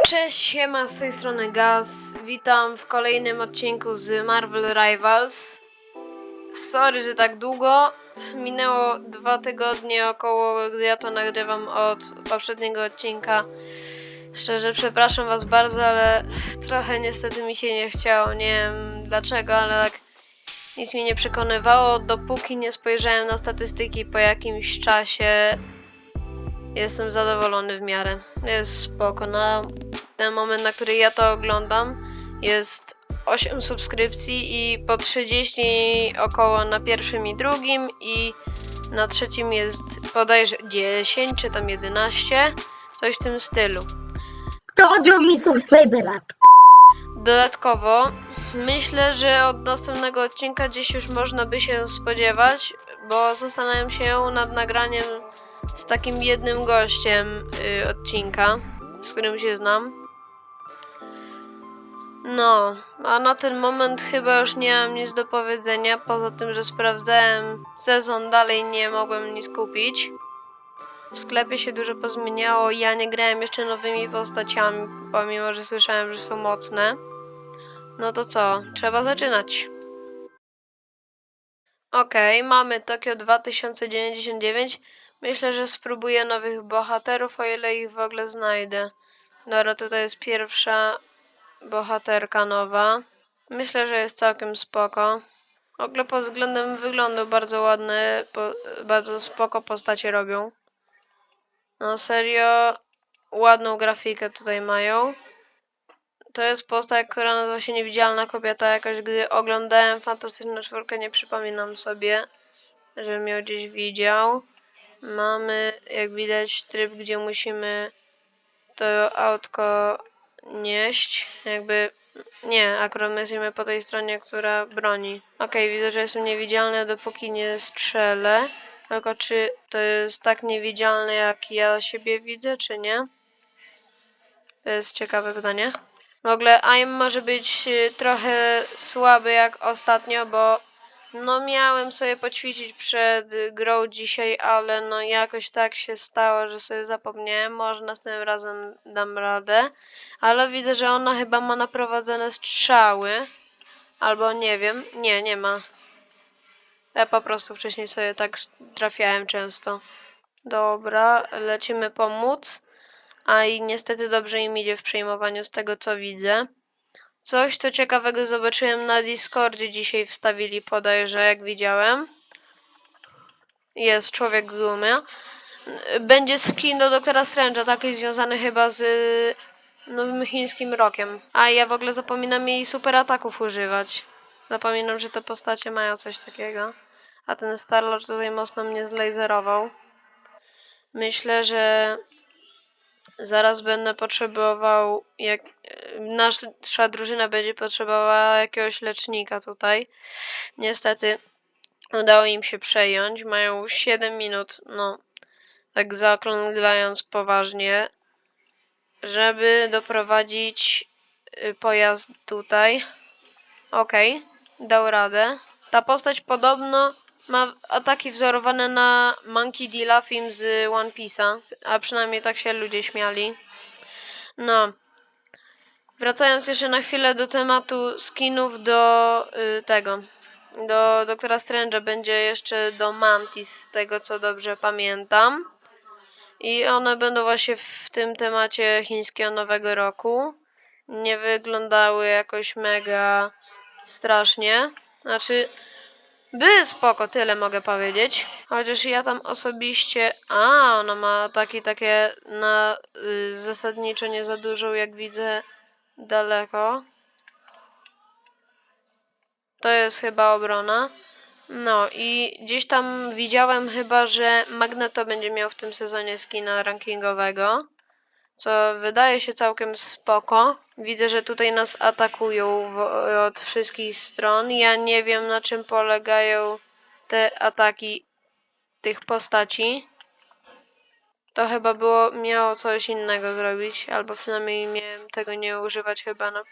Cześć, siema, z tej strony Gaz. Witam w kolejnym odcinku z Marvel Rivals. Sorry, że tak długo. Minęło dwa tygodnie około, gdy ja to nagrywam od poprzedniego odcinka. Szczerze przepraszam was bardzo, ale trochę niestety mi się nie chciało. Nie wiem dlaczego, ale tak nic mnie nie przekonywało, dopóki nie spojrzałem na statystyki po jakimś czasie. Jestem zadowolony w miarę. Jest spoko. Na ten moment, na który ja to oglądam, jest 8 subskrypcji i po 30 około na pierwszym i drugim i na trzecim jest bodajże 10 czy tam 11, coś w tym stylu. Kto odjął mi subskrybera? Dodatkowo myślę, że od następnego odcinka gdzieś już można by się spodziewać, bo zastanawiam się nad nagraniem z takim jednym gościem y, odcinka, z którym się znam. No, a na ten moment chyba już nie mam nic do powiedzenia, poza tym, że sprawdzałem sezon, dalej nie mogłem nic kupić. W sklepie się dużo pozmieniało, ja nie grałem jeszcze nowymi postaciami, pomimo, że słyszałem, że są mocne. No to co? Trzeba zaczynać. Okej, mamy Tokio 2099. Myślę, że spróbuję nowych bohaterów, o ile ich w ogóle znajdę. Dobra, tutaj jest pierwsza bohaterka nowa. Myślę, że jest całkiem spoko. W ogóle pod względem wyglądu bardzo ładne, po, bardzo spoko postacie robią. No serio, ładną grafikę tutaj mają. To jest postać, która nazywa się Niewidzialna Kobieta. Jakoś gdy oglądałem Fantastyczną Czwórkę, nie przypominam sobie, żebym ją gdzieś widział. Mamy, jak widać, tryb, gdzie musimy to autko nieść. Jakby, nie, akurat my jesteśmy po tej stronie, która broni. Okej, widzę, że jestem niewidzialny, dopóki nie strzelę. Tylko czy to jest tak niewidzialne, jak ja siebie widzę, czy nie? To jest ciekawe pytanie. W ogóle aim może być y, trochę słaby jak ostatnio, bo no miałem sobie poćwiczyć przed grą dzisiaj, ale no jakoś tak się stało, że sobie zapomniałem. Może następnym razem dam radę. Ale widzę, że ona chyba ma naprowadzone strzały. Albo nie wiem. Nie, nie ma. Ja po prostu wcześniej sobie tak trafiałem często. Dobra, lecimy pomóc. A i niestety dobrze im idzie w przejmowaniu z tego co widzę. Coś co ciekawego zobaczyłem na Discordzie dzisiaj wstawili podajże jak widziałem. Jest człowiek gumy. Będzie skin do doktora Strange'a, taki związany chyba z y, nowym chińskim rokiem. A ja w ogóle zapominam jej super ataków używać. Zapominam, że te postacie mają coś takiego. A ten Starlord tutaj mocno mnie zlaserował. Myślę, że Zaraz będę potrzebował, jak e, nasza drużyna będzie potrzebowała jakiegoś lecznika tutaj. Niestety udało im się przejąć. Mają 7 minut, no tak zaokrąglając poważnie, żeby doprowadzić y, pojazd tutaj. Okej, dał radę. Ta postać podobno ma ataki wzorowane na Monkey D. Luffy z One Piece'a, a przynajmniej tak się ludzie śmiali. No. Wracając jeszcze na chwilę do tematu skinów do y, tego. Do Doktora Strange'a będzie jeszcze do Mantis, z tego co dobrze pamiętam. I one będą właśnie w tym temacie chińskiego Nowego Roku. Nie wyglądały jakoś mega strasznie. Znaczy, były spoko, tyle mogę powiedzieć. Chociaż ja tam osobiście... A, ona ma taki, takie na y, zasadniczo nie za dużo, jak widzę daleko. To jest chyba obrona. No i gdzieś tam widziałem chyba, że Magneto będzie miał w tym sezonie skina rankingowego. Co wydaje się całkiem spoko. Widzę, że tutaj nas atakują w, od wszystkich stron. Ja nie wiem na czym polegają te ataki tych postaci. To chyba było, miało coś innego zrobić, albo przynajmniej miałem tego nie używać chyba na,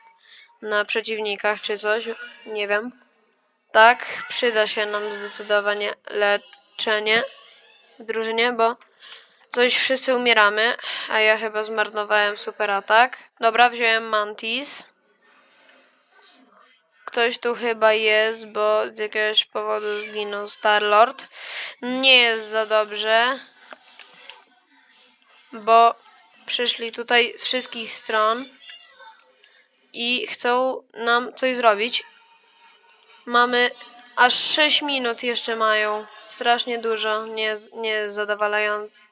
na przeciwnikach czy coś. Nie wiem. Tak, przyda się nam zdecydowanie leczenie w drużynie, bo Coś wszyscy umieramy, a ja chyba zmarnowałem super atak. Dobra, wziąłem Mantis. Ktoś tu chyba jest, bo z jakiegoś powodu zginął Starlord. Nie jest za dobrze, bo przyszli tutaj z wszystkich stron i chcą nam coś zrobić. Mamy aż 6 minut jeszcze mają. Strasznie dużo. Nie, nie zadowalające.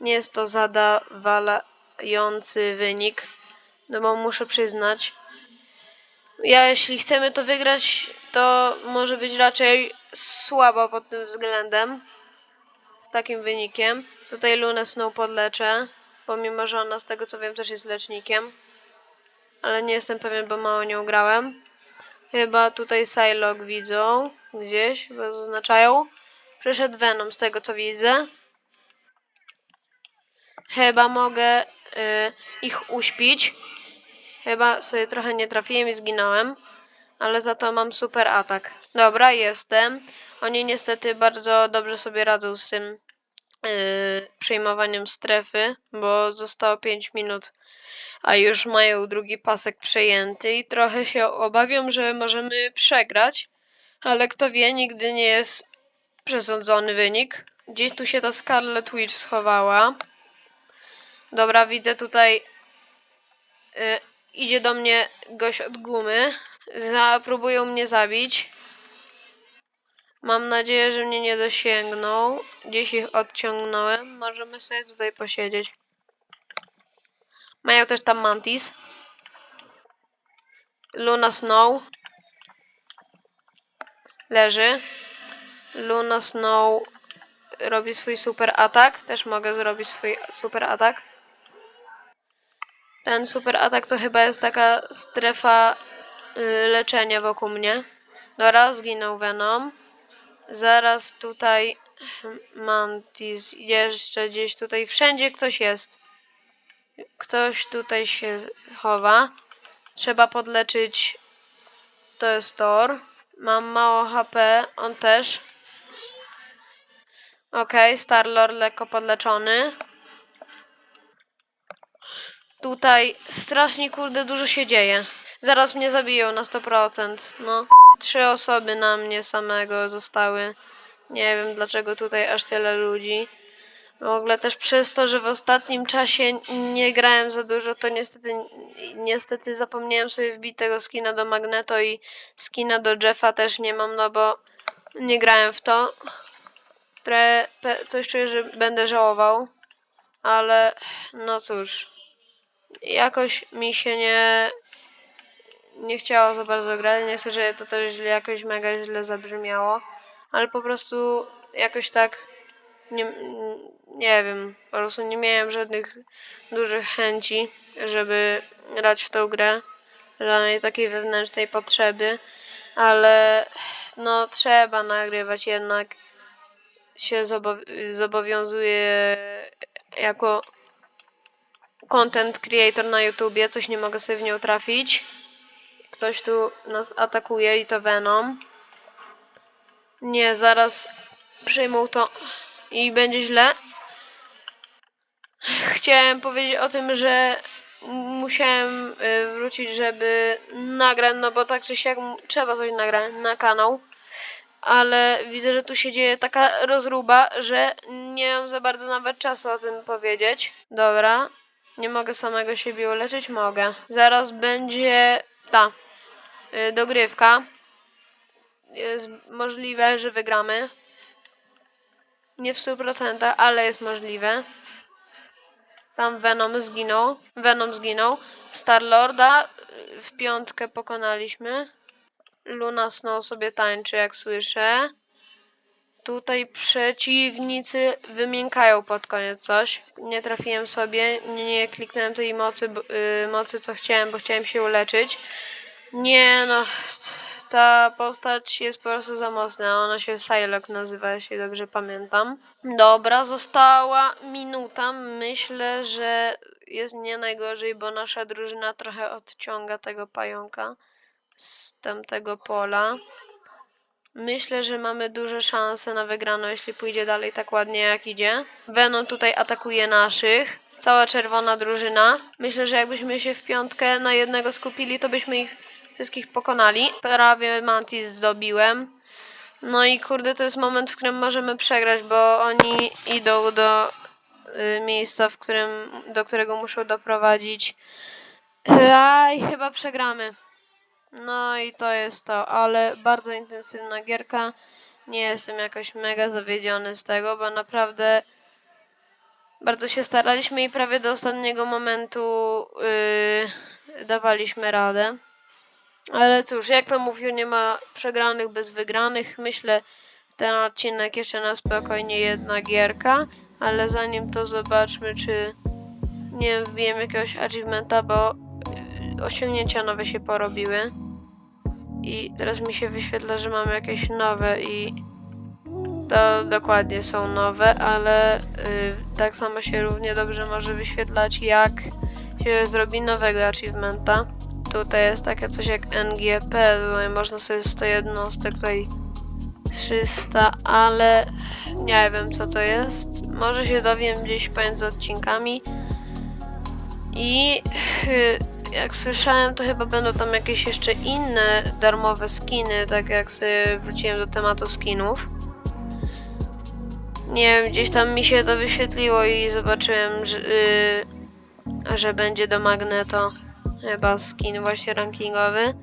Nie jest to zadowalający wynik. No bo muszę przyznać. Ja jeśli chcemy to wygrać, to może być raczej słabo pod tym względem. Z takim wynikiem. Tutaj Lunę Snow podleczę. Pomimo, że ona z tego co wiem też jest lecznikiem. Ale nie jestem pewien, bo mało nią grałem. Chyba tutaj Psylocke widzą. Gdzieś, bo zaznaczają. Przyszedł Venom z tego co widzę. Chyba mogę y, ich uśpić. Chyba sobie trochę nie trafiłem i zginąłem. Ale za to mam super atak. Dobra, jestem. Oni niestety bardzo dobrze sobie radzą z tym yy, przejmowaniem strefy, bo zostało 5 minut, a już mają drugi pasek przejęty i trochę się obawiam, że możemy przegrać, ale kto wie, nigdy nie jest przesądzony wynik. Gdzieś tu się ta Scarlet Witch schowała. Dobra, widzę tutaj y, idzie do mnie gość od gumy. Za, próbują mnie zabić. Mam nadzieję, że mnie nie dosięgną. Gdzieś ich odciągnąłem. Możemy sobie tutaj posiedzieć. Mają też tam Mantis. Luna Snow. Leży. Luna Snow robi swój super atak. Też mogę zrobić swój super atak. Ten super atak to chyba jest taka strefa y, leczenia wokół mnie. Dobra, zginął Venom. Zaraz tutaj Mantis, jeszcze gdzieś tutaj, wszędzie ktoś jest. Ktoś tutaj się chowa. Trzeba podleczyć. To jest Thor. Mam mało HP, on też. Okej, Starlord lekko podleczony. Tutaj strasznie kurde dużo się dzieje. Zaraz mnie zabiją na 100%. No. Trzy osoby na mnie samego zostały. Nie wiem dlaczego tutaj aż tyle ludzi. W ogóle też przez to, że w ostatnim czasie nie grałem za dużo, to niestety, niestety zapomniałem sobie wbić tego skina do Magneto i skina do Jeffa też nie mam, no bo nie grałem w to. Pe- coś czuję, że będę żałował, ale no cóż, jakoś mi się nie nie chciało za bardzo grać. Nie chcę, żeby to też źle, jakoś mega źle zabrzmiało, ale po prostu jakoś tak nie, nie wiem, po prostu nie miałem żadnych dużych chęci, żeby grać w tą grę, żadnej takiej wewnętrznej potrzeby, ale no trzeba nagrywać jednak się zobow- zobowiązuje jako content creator na YouTubie, coś nie mogę sobie w nią trafić. Ktoś tu nas atakuje i to Venom. Nie, zaraz przejmą to i będzie źle. Chciałem powiedzieć o tym, że musiałem y, wrócić, żeby nagrać, no bo tak czy siak trzeba coś nagrać na kanał. Ale widzę, że tu się dzieje taka rozruba, że nie mam za bardzo nawet czasu o tym powiedzieć. Dobra. Nie mogę samego siebie uleczyć? Mogę. Zaraz będzie ta y, dogrywka. Jest możliwe, że wygramy. Nie w 100%, ale jest możliwe. Tam Venom zginął. Venom zginął. Starlorda y, w piątkę pokonaliśmy. Luna Snow sobie tańczy, jak słyszę. Tutaj przeciwnicy wymiękają pod koniec coś. Nie trafiłem sobie, nie, kliknąłem tej mocy, y, mocy, co chciałem, bo chciałem się uleczyć. Nie no, ta postać jest po prostu za mocna. Ona się Psylocke nazywa, jeśli dobrze pamiętam. Dobra, została minuta. Myślę, że jest nie najgorzej, bo nasza drużyna trochę odciąga tego pająka z tamtego pola. Myślę, że mamy duże szanse na wygraną, jeśli pójdzie dalej tak ładnie jak idzie. Venom tutaj atakuje naszych. Cała czerwona drużyna. Myślę, że jakbyśmy się w piątkę na jednego skupili, to byśmy ich wszystkich pokonali. Prawie Mantis zdobiłem. No i kurde, to jest moment, w którym możemy przegrać, bo oni idą do y, miejsca, w którym, do którego muszą doprowadzić. Aj, chyba przegramy. No i to jest to, ale bardzo intensywna gierka. Nie jestem jakoś mega zawiedziony z tego, bo naprawdę bardzo się staraliśmy i prawie do ostatniego momentu yy, dawaliśmy radę. Ale cóż, jak to mówił, nie ma przegranych bez wygranych. Myślę, ten odcinek jeszcze na spokojnie jedna gierka, ale zanim to zobaczmy, czy nie wiem, wbijem jakiegoś achievementa, bo yy, osiągnięcia nowe się porobiły. I teraz mi się wyświetla, że mamy jakieś nowe i to dokładnie są nowe, ale y, tak samo się równie dobrze może wyświetlać jak się zrobi nowego achievementa. Tutaj jest takie coś jak NGP, tutaj można sobie 100 jednostek, tutaj 300, ale nie wiem co to jest. Może się dowiem gdzieś pomiędzy odcinkami. I y, jak słyszałem, to chyba będą tam jakieś jeszcze inne darmowe skiny, tak jak sobie wróciłem do tematu skinów. Nie wiem, gdzieś tam mi się to wyświetliło i zobaczyłem, że, y, że będzie do Magneto chyba skin właśnie rankingowy.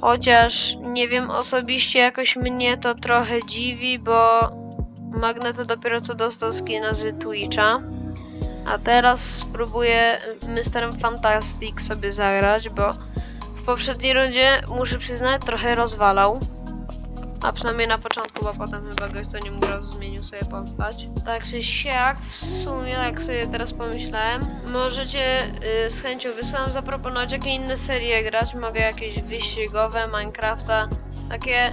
Chociaż nie wiem, osobiście jakoś mnie to trochę dziwi, bo Magneto dopiero co dostał skina z Twitcha. A teraz spróbuję Mr. Fantastic sobie zagrać, bo w poprzedniej rundzie, muszę przyznać, trochę rozwalał. A przynajmniej na początku, bo potem chyba gość co nie mógł zmienił sobie postać. Tak czy siak, w sumie, jak sobie teraz pomyślałem, możecie y, z chęcią wysłałem zaproponować jakie inne serie grać. Mogę jakieś wyścigowe, Minecrafta, takie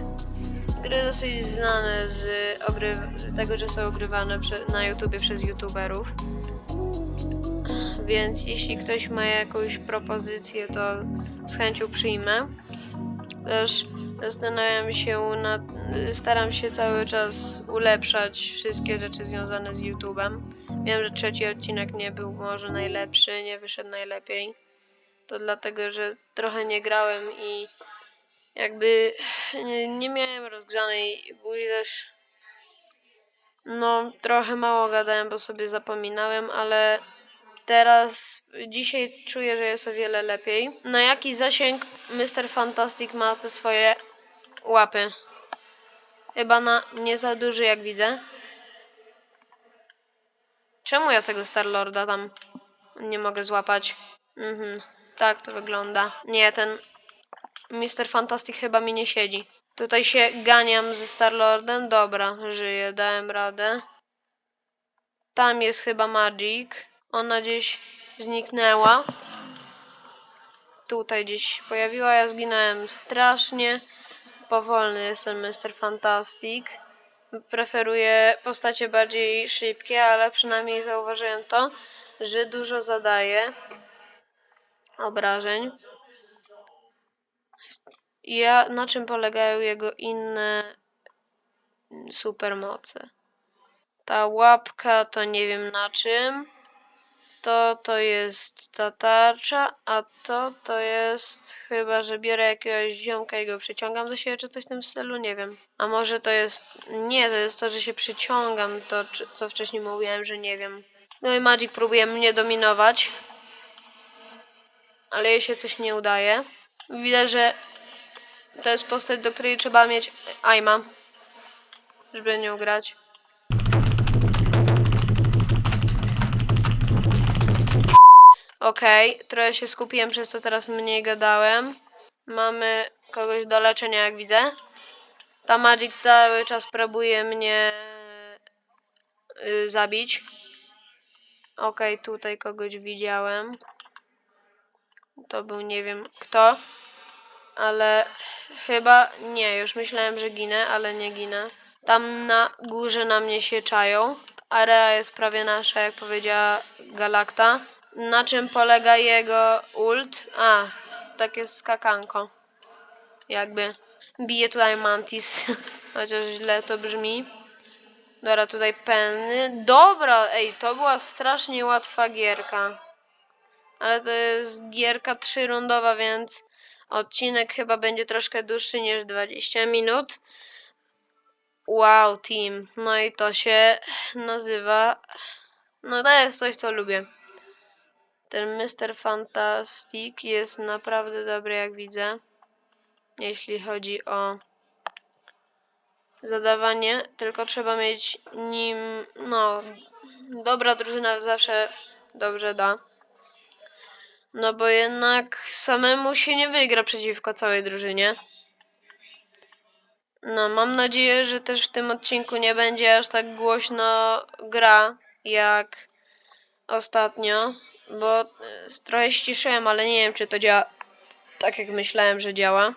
gry dosyć znane z ogry... tego, że są ogrywane na YouTubie przez YouTuberów. Więc jeśli ktoś ma jakąś propozycję, to z chęcią przyjmę. Też zastanawiam się nad... Staram się cały czas ulepszać wszystkie rzeczy związane z YouTube'em. Wiem, że trzeci odcinek nie był może najlepszy, nie wyszedł najlepiej. To dlatego, że trochę nie grałem i jakby nie, nie miałem rozgrzanej buzi też. No, trochę mało gadałem, bo sobie zapominałem, ale Teraz dzisiaj czuję, że jest o wiele lepiej. Na jaki zasięg Mr. Fantastic ma te swoje łapy? Chyba na nie za duży, jak widzę. Czemu ja tego Starlorda tam nie mogę złapać? Mhm, tak to wygląda. Nie, ten Mr. Fantastic chyba mi nie siedzi. Tutaj się ganiam ze Starlordem. Dobra, żyję, dałem radę. Tam jest chyba Magic. Ona gdzieś zniknęła. Tutaj gdzieś się pojawiła. Ja zginąłem strasznie. Powolny jestem Mr. Fantastic. Preferuję postacie bardziej szybkie, ale przynajmniej zauważyłem to, że dużo zadaje obrażeń. Ja, na czym polegają jego inne supermoce? Ta łapka to nie wiem na czym. To to jest ta tarcza, a to to jest chyba, że biorę jakiegoś ziomka i go przyciągam do siebie, czy coś w tym stylu, nie wiem. A może to jest... Nie, to jest to, że się przyciągam, to co wcześniej mówiłem, że nie wiem. No i Magic próbuje mnie dominować. Ale jej się coś nie udaje. Widać, że to jest postać, do której trzeba mieć aima, żeby nią grać. Okej, trochę się skupiłem, przez to teraz mniej gadałem. Mamy kogoś do leczenia, jak widzę. Ta Magic cały czas próbuje mnie y, zabić. Okej, tutaj kogoś widziałem. To był nie wiem kto. Ale chyba nie, już myślałem, że ginę, ale nie ginę. Tam na górze na mnie się czają. Area jest prawie nasza, jak powiedziała Galakta. Na czym polega jego ult? A, takie skakanko. Jakby. Bije tutaj Mantis. Chociaż źle to brzmi. Dobra, tutaj Penny. Dobra, ej, to była strasznie łatwa gierka. Ale to jest gierka trzyrundowa, więc odcinek chyba będzie troszkę dłuższy niż 20 minut. Wow, team. No i to się nazywa. No to jest coś, co lubię. Ten Mr. Fantastic jest naprawdę dobry, jak widzę. Jeśli chodzi o zadawanie, tylko trzeba mieć nim, no, dobra drużyna zawsze dobrze da. No bo jednak samemu się nie wygra przeciwko całej drużynie. No, mam nadzieję, że też w tym odcinku nie będzie aż tak głośno gra jak ostatnio, bo e, trochę ściszyłem, ale nie wiem, czy to działa tak, jak myślałem, że działa.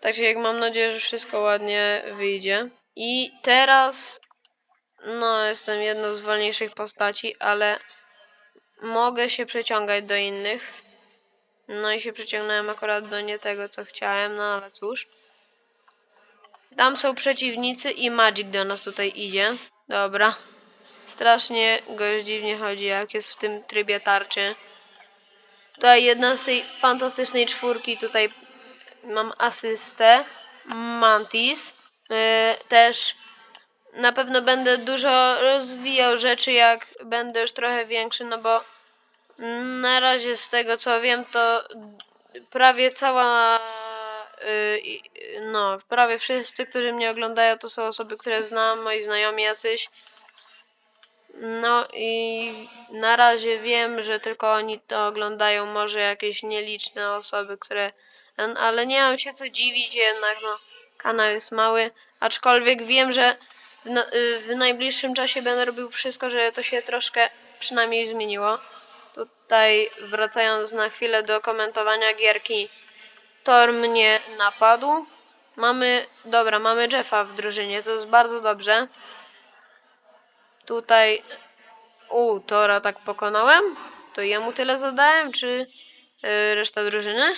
Także jak mam nadzieję, że wszystko ładnie wyjdzie. I teraz, no, jestem jedną z wolniejszych postaci, ale mogę się przeciągać do innych. No i się przeciągnąłem akurat do nie tego, co chciałem, no ale cóż. Tam są przeciwnicy i Magic do nas tutaj idzie. Dobra. Strasznie goś dziwnie chodzi, jak jest w tym trybie tarczy. Tutaj jedna z tej fantastycznej czwórki, tutaj mam asystę. Mantis. Yy, też na pewno będę dużo rozwijał rzeczy, jak będę już trochę większy, no bo na razie z tego co wiem, to prawie cała. y, no, prawie wszyscy, którzy mnie oglądają, to są osoby, które znam, moi znajomi jacyś. No i na razie wiem, że tylko oni to oglądają, może jakieś nieliczne osoby, które. Ale nie mam się co dziwić, jednak no, kanał jest mały. Aczkolwiek wiem, że w, na, y, w najbliższym czasie będę robił wszystko, żeby to się troszkę przynajmniej zmieniło. Tutaj wracając na chwilę do komentowania gierki, Thor mnie napadł. Mamy, dobra, mamy Jeffa w drużynie, to jest bardzo dobrze. Tutaj, u, Tora tak pokonałem? To ja mu tyle zadałem, czy y, reszta drużyny?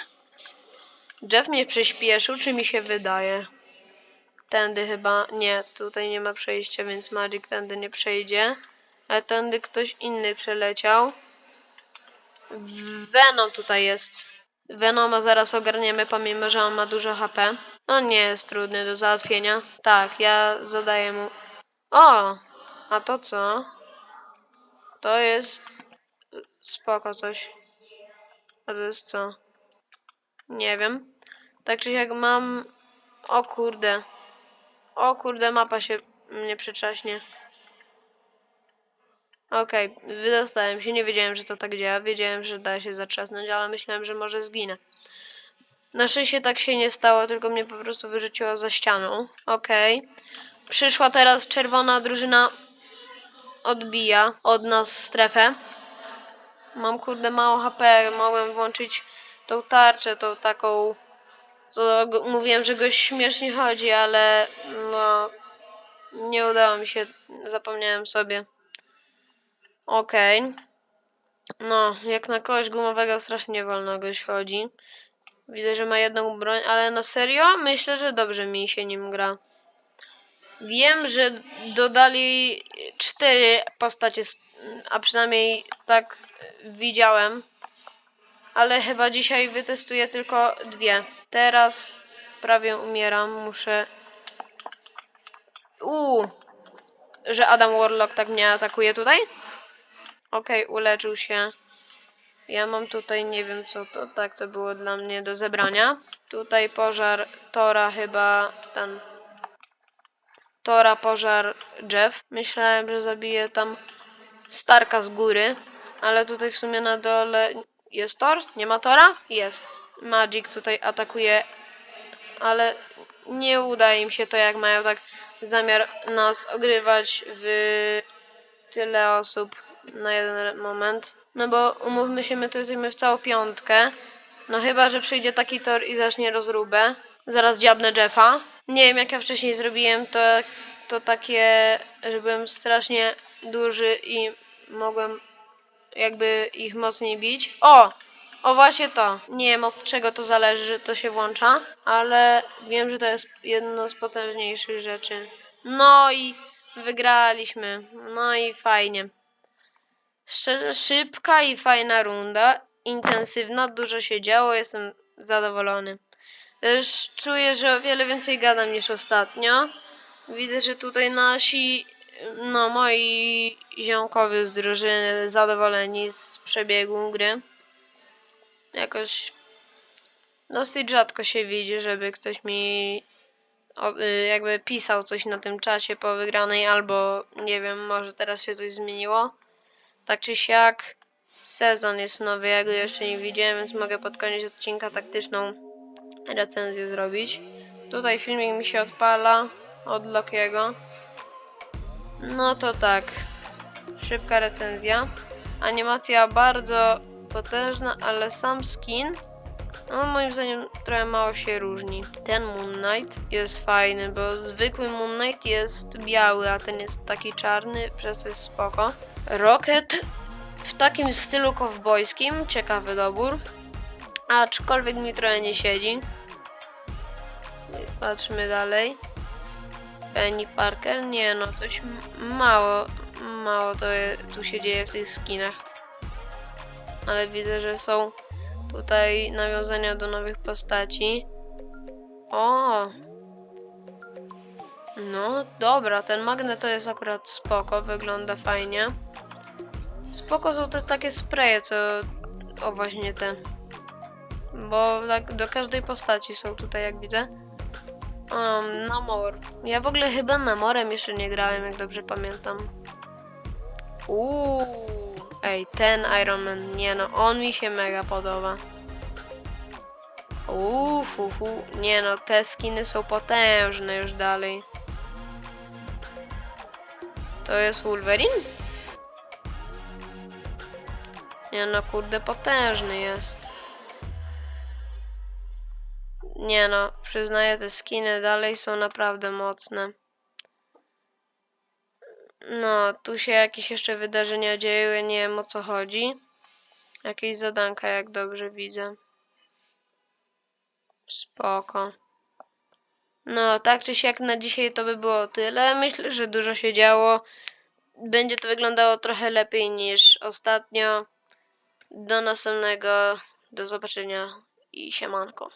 Jeff mnie przyspieszył, czy mi się wydaje? Tędy chyba, nie, tutaj nie ma przejścia, więc Magic tędy nie przejdzie. Ale tędy ktoś inny przeleciał. Venom tutaj jest. Venoma zaraz ogarniemy, pomimo że on ma dużo HP. On nie jest trudny do załatwienia. Tak, ja zadaję mu. O! A to co? To jest. Spoko coś. A to jest co? Nie wiem. Tak czy jak mam. O kurde. O kurde, mapa się mnie przetrzaśnie. Okej, wydostałem się, nie wiedziałem, że to tak działa. Wiedziałem, że da się zatrzasnąć, ale myślałem, że może zginę. Na szczęście tak się nie stało, tylko mnie po prostu wyrzuciło za ścianą. Okej. Przyszła teraz czerwona drużyna. Odbija od nas strefę. Mam kurde mało HP, mogłem włączyć tą tarczę, tą taką, co mówiłem, że goś śmiesznie chodzi, ale no nie udało mi się, zapomniałem sobie. Okej. No, jak na kogoś gumowego strasznie wolno goś chodzi. Widzę, że ma jedną broń, ale na serio myślę, że dobrze mi się nim gra. Wiem, że dodali cztery postacie, a przynajmniej tak widziałem. Ale chyba dzisiaj wytestuję tylko dwie. Teraz prawie umieram, muszę... Uuu, że Adam Warlock tak mnie atakuje tutaj? Okej, uleczył się. Ja mam tutaj, nie wiem co to, tak to było dla mnie do zebrania. Tutaj pożar Tora chyba, ten... Tora, pożar Jeff. Myślałem, że zabiję tam Starka z góry, ale tutaj w sumie na dole jest Thor? Nie ma Tora? Jest. Magic tutaj atakuje, ale nie uda im się to jak mają tak zamiar nas ogrywać w tyle osób na jeden moment. No bo umówmy się, my tu jesteśmy w całą piątkę. No chyba, że przyjdzie taki tor i zacznie rozróbę. Zaraz dziabnę Jeffa. Nie wiem jak ja wcześniej zrobiłem, to, to takie, że byłem strasznie duży i mogłem jakby ich mocniej bić. O! O właśnie to. Nie wiem od czego to zależy, że to się włącza, ale wiem, że to jest jedno z potężniejszych rzeczy. No i wygraliśmy. No i fajnie. Szczerze, szybka i fajna runda. Intensywna, dużo się działo, jestem zadowolony. Czuję, że o wiele więcej gadam niż ostatnio. Widzę, że tutaj nasi, no moi ziomkowie z drużyny zadowoleni z przebiegu gry. Jakoś dosyć rzadko się widzi, żeby ktoś mi y, jakby pisał coś na tym czasie po wygranej, albo nie wiem, może teraz się coś zmieniło. Tak czy siak, sezon jest nowy, ja go jeszcze nie widziałem, więc mogę pod koniec odcinka taktyczną recenzję zrobić. Tutaj filmik mi się odpala od Lokiego. No to tak. Szybka recenzja. Animacja bardzo potężna, ale sam skin no moim zdaniem trochę mało się różni. Ten Moon Knight jest fajny, bo zwykły Moon Knight jest biały, a ten jest taki czarny, przez to jest spoko. Rocket w takim stylu kowbojskim, ciekawy dobór. Aczkolwiek mi trochę nie siedzi. Patrzmy dalej. Penny Parker, nie no, coś mało, mało to je, tu się dzieje w tych skinach. Ale widzę, że są tutaj nawiązania do nowych postaci. O! No, dobra, ten magnet to jest akurat spoko, wygląda fajnie. Spoko są te takie spreje, co... O, właśnie te. Bo tak do każdej postaci są tutaj, jak widzę. Um, Namor. Ja w ogóle chyba Namorem jeszcze nie grałem, jak dobrze pamiętam. Uuu. Ej, ten Iron Man, nie no, on mi się mega podoba. Uuu, fu, nie no, te skiny są potężne już dalej. To jest Wolverine? Nie no, kurde, potężny jest. Nie no, przyznaję, te skiny dalej są naprawdę mocne. No, tu się jakieś jeszcze wydarzenia dzieją, nie wiem o co chodzi. Jakieś zadanka, jak dobrze widzę. Spoko. No, tak czy siak na dzisiaj to by było tyle. Myślę, że dużo się działo. Będzie to wyglądało trochę lepiej niż ostatnio. Do następnego. Do zobaczenia i siemanko.